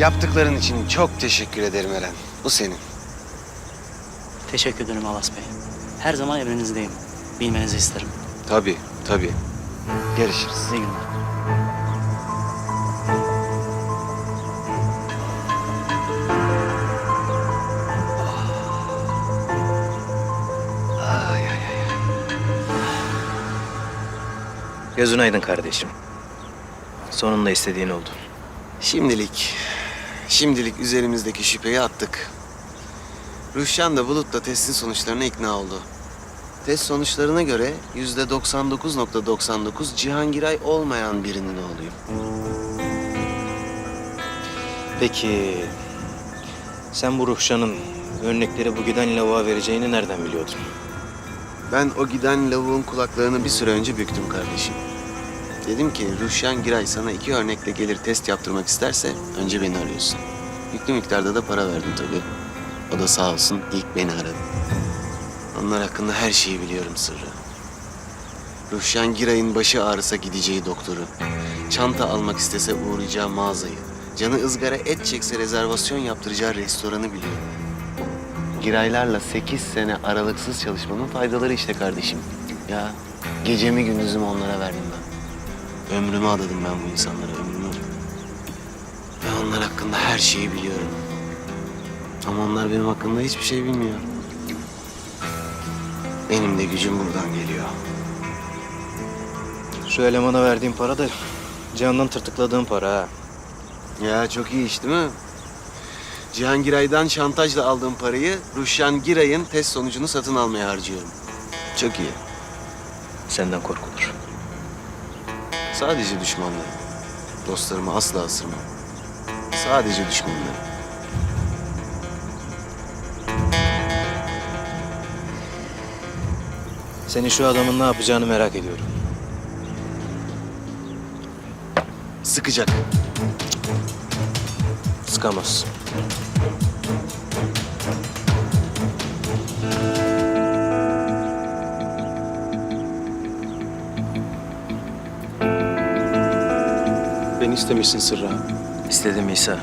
Yaptıkların için çok teşekkür ederim Eren. Bu senin. Teşekkür ederim Alas Bey. Her zaman emrinizdeyim. Bilmenizi isterim. Tabii, tabii. Görüşürüz. İyi günler. Ay, ay, ay. Gözün aydın kardeşim. Sonunda istediğin oldu. Şimdilik, şimdilik üzerimizdeki şüpheyi attık. Rüşyan da Bulut da testin sonuçlarına ikna oldu. Test sonuçlarına göre yüzde 99.99 Cihangiray olmayan birinin oğluyum. Peki sen bu Ruhşan'ın örnekleri bu giden lavuğa vereceğini nereden biliyordun? Ben o giden lavuğun kulaklarını bir süre önce büktüm kardeşim. Dedim ki Ruşen Giray sana iki örnekle gelir test yaptırmak isterse önce beni arıyorsun. Yüklü miktarda da para verdim tabii. O da sağ olsun ilk beni aradı. Onlar hakkında her şeyi biliyorum sırrı. Ruşen Giray'ın başı ağrısa gideceği doktoru. Çanta almak istese uğrayacağı mağazayı. Canı ızgara et çekse rezervasyon yaptıracağı restoranı biliyorum. Giraylarla sekiz sene aralıksız çalışmanın faydaları işte kardeşim. Ya gecemi gündüzümü onlara verdim ben. Ömrümü adadım ben bu insanlara, onlar hakkında her şeyi biliyorum. Ama onlar benim hakkında hiçbir şey bilmiyor. Benim de gücüm buradan geliyor. Şu elemana verdiğim para da canından tırtıkladığım para ha. Ya çok iyi iş değil mi? Cihan Giray'dan şantajla aldığım parayı Ruşen Giray'ın test sonucunu satın almaya harcıyorum. Çok iyi. Senden korkulur. Sadece düşmanlarım. Dostlarımı asla ısırmam. Sadece düşmanlarım. Senin şu adamın ne yapacağını merak ediyorum. Sıkacak. Sıkamaz. Beni istemişsin Sırrı abi. İstedim İsa.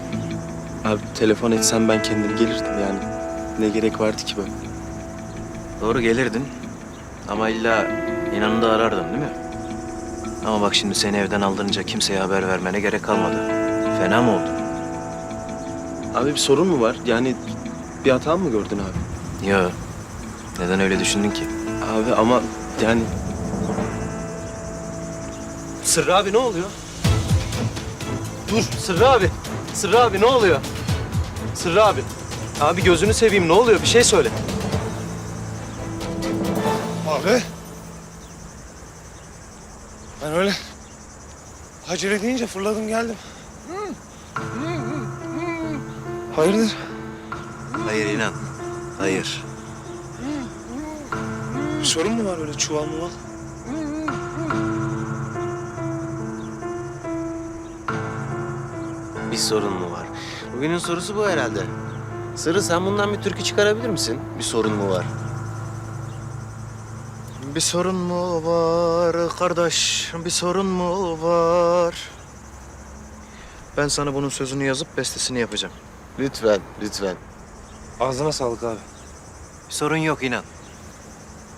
Abi telefon etsen ben kendim gelirdim yani. Ne gerek vardı ki böyle? Doğru gelirdin. Ama illa inanında arardın değil mi? Ama bak şimdi seni evden aldırınca kimseye haber vermene gerek kalmadı. Fena mı oldu? Abi bir sorun mu var? Yani bir hata mı gördün abi? Yo. Neden öyle düşündün ki? Abi ama yani... Sırrı abi ne oluyor? Dur Sırrı abi. Sırrı abi ne oluyor? Sırrı abi. Abi gözünü seveyim ne oluyor? Bir şey söyle. Abi. Ben öyle acele deyince fırladım geldim. Hayırdır? Hayır inan. Hayır. Sorun mu var öyle çuval muval? Bir sorun mu var? Bugünün sorusu bu herhalde. Sırrı sen bundan bir türkü çıkarabilir misin? Bir sorun mu var? Bir sorun mu var kardeş? Bir sorun mu var? Ben sana bunun sözünü yazıp bestesini yapacağım. Lütfen, lütfen. Ağzına sağlık abi. Bir sorun yok inan.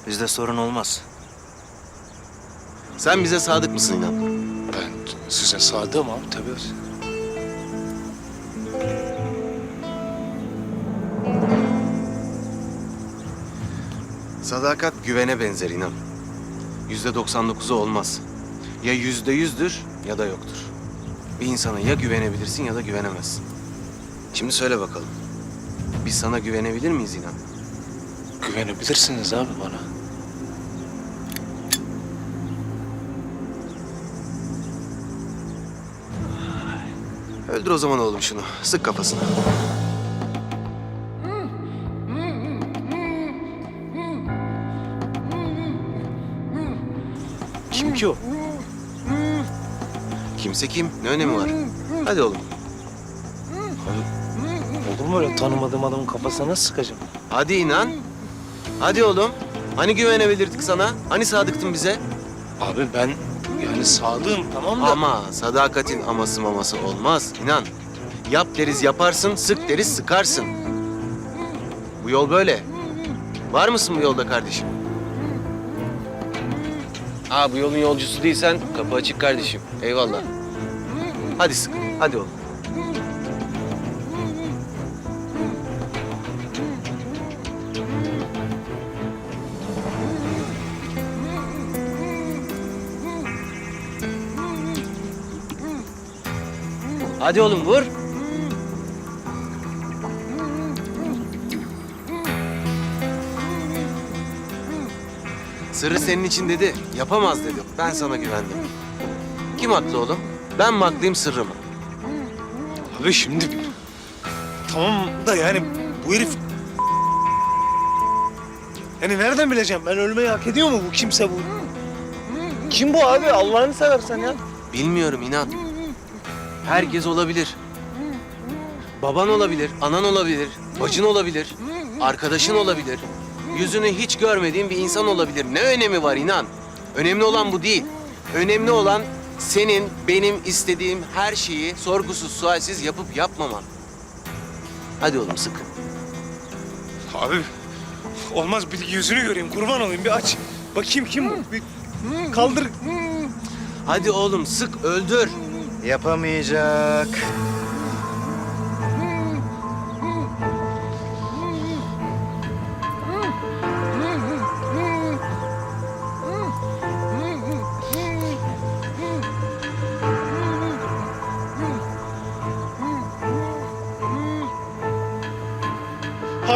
Bizde sorun olmaz. Sen bize sadık mısın inan? Ben size sadığım abi tabii. Sadakat güvene benzer inan. Yüzde 99'u olmaz. Ya yüzde yüzdür ya da yoktur. Bir insana ya güvenebilirsin ya da güvenemezsin. Şimdi söyle bakalım. Biz sana güvenebilir miyiz inan? Güvenebilirsiniz abi bana. Öldür o zaman oğlum şunu. Sık kafasına. Ki o? Kimse kim? Ne önemi var? Hadi oğlum. Olur mu öyle tanımadığım adamın kafasına nasıl sıkacağım? Hadi inan. Hadi oğlum. Hani güvenebilirdik sana? Hani sadıktın bize? Abi ben yani sadığım tamam da. Ama sadakatin aması maması olmaz. İnan. Yap deriz yaparsın, sık deriz sıkarsın. Bu yol böyle. Var mısın bu yolda kardeşim? Aa bu yolun yolcusu değilsen kapı açık kardeşim. Eyvallah. Hadi sık, hadi oğlum. Hadi oğlum vur. Sırrı senin için dedi. Yapamaz dedi. Ben sana güvendim. Kim haklı oğlum? Ben mi haklıyım sırrı mı? Abi şimdi... Tamam da yani bu herif... Yani nereden bileceğim? Ben ölmeyi hak ediyor mu bu kimse bu? Kim bu abi? Allah'ını seversen ya. Bilmiyorum inan. Herkes olabilir. Baban olabilir, anan olabilir, bacın olabilir, arkadaşın olabilir. Yüzünü hiç görmediğin bir insan olabilir. Ne önemi var inan? Önemli olan bu değil. Önemli olan senin, benim istediğim her şeyi sorgusuz, sualsiz yapıp yapmaman. Hadi oğlum sık. Abi olmaz bir yüzünü göreyim kurban olayım bir aç. Bakayım kim bu? Bir kaldır. Hadi oğlum sık, öldür. Yapamayacak.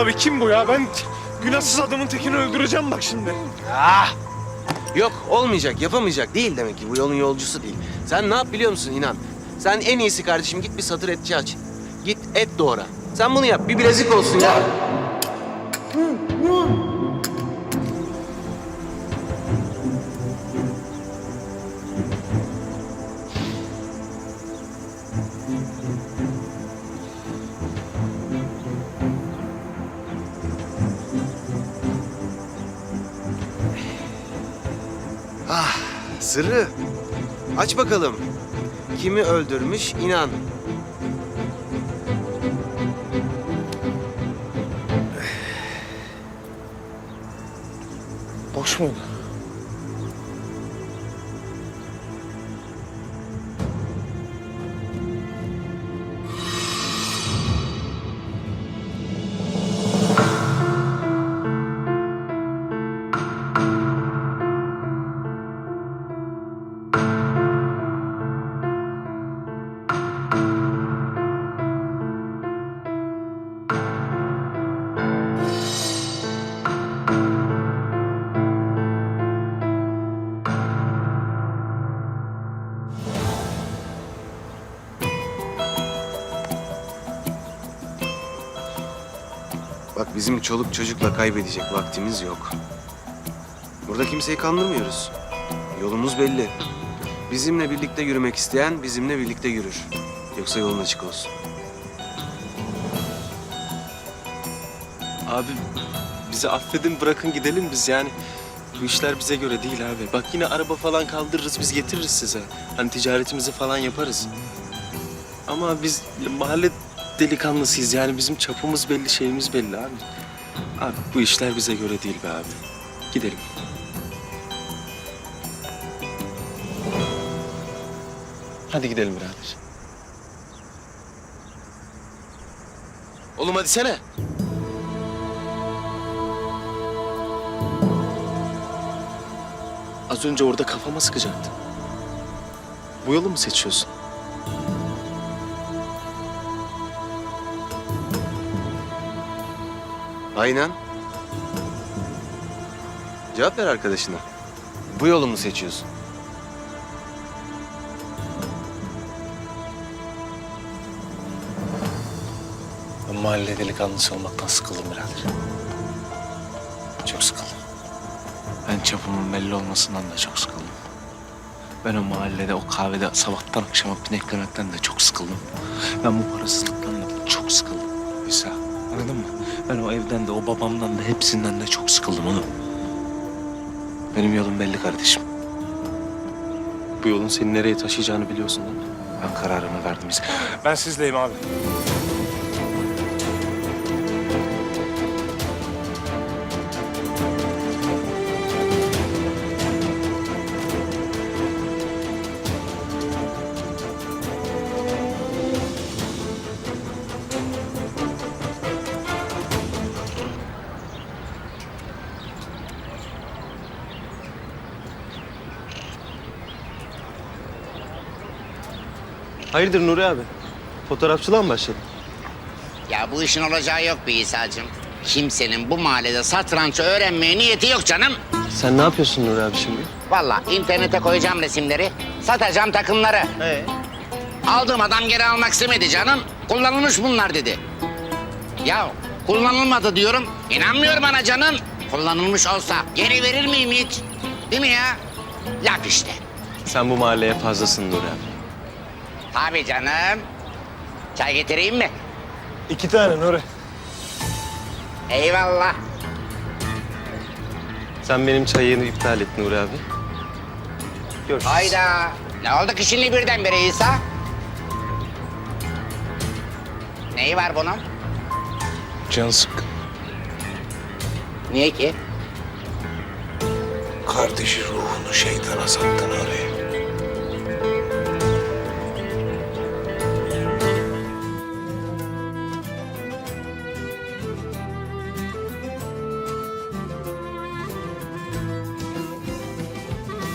Abi kim bu ya? Ben günahsız adamın tekini öldüreceğim bak şimdi. Yok olmayacak, yapamayacak. Değil demek ki bu yolun yolcusu değil. Sen ne yap biliyor musun inan? Sen en iyisi kardeşim git bir satır etçi aç. Git et doğra. Sen bunu yap. Bir bilezik olsun ya. Sırrı. Aç bakalım. Kimi öldürmüş inan. Boş muydu? Bizim çoluk çocukla kaybedecek vaktimiz yok. Burada kimseyi kandırmıyoruz. Yolumuz belli. Bizimle birlikte yürümek isteyen bizimle birlikte yürür. Yoksa yolun açık olsun. Abi bizi affedin bırakın gidelim biz yani. Bu işler bize göre değil abi. Bak yine araba falan kaldırırız biz getiririz size. Hani ticaretimizi falan yaparız. Ama biz mahalle delikanlısıyız yani bizim çapımız belli şeyimiz belli abi. Abi bu işler bize göre değil be abi. Gidelim. Hadi gidelim birader. Oğlum hadi sene. Az önce orada kafama sıkacaktın. Bu yolu mu seçiyorsun? Aynen. Cevap ver arkadaşına. Bu yolu mu seçiyorsun? Ben mahalle delikanlısı olmaktan sıkıldım birader. Çok sıkıldım. Ben çapımın belli olmasından da çok sıkıldım. Ben o mahallede, o kahvede sabahtan akşama pineklemekten de çok sıkıldım. Ben bu parasızlıktan da çok sıkıldım. Anladın mı? Ben o evden de, o babamdan da hepsinden de çok sıkıldım oğlum. Benim yolum belli kardeşim. Bu yolun seni nereye taşıyacağını biliyorsun değil mi? Ben kararımı verdim. Ben sizdeyim abi. Hayırdır Nuri abi? Fotoğrafçılığa mı başladın? Ya bu işin olacağı yok be İsa'cığım. Kimsenin bu mahallede satranç öğrenmeye niyeti yok canım. Sen ne yapıyorsun Nuri abi şimdi? Vallahi internete koyacağım resimleri, satacağım takımları. Ee? Aldığım adam geri almak istemedi canım. Kullanılmış bunlar dedi. Ya kullanılmadı diyorum. İnanmıyor bana canım. Kullanılmış olsa geri verir miyim hiç? Değil mi ya? Laf işte. Sen bu mahalleye fazlasın Nuri abi. Tabii canım. Çay getireyim mi? İki tane Nuri. Eyvallah. Sen benim çayını iptal et Nuri abi. Görüşürüz. Hayda. Ne oldu ki şimdi birdenbire İsa? Neyi var bunun? Can sıkkın. Niye ki? Kardeşi ruhunu şeytana sattın oraya.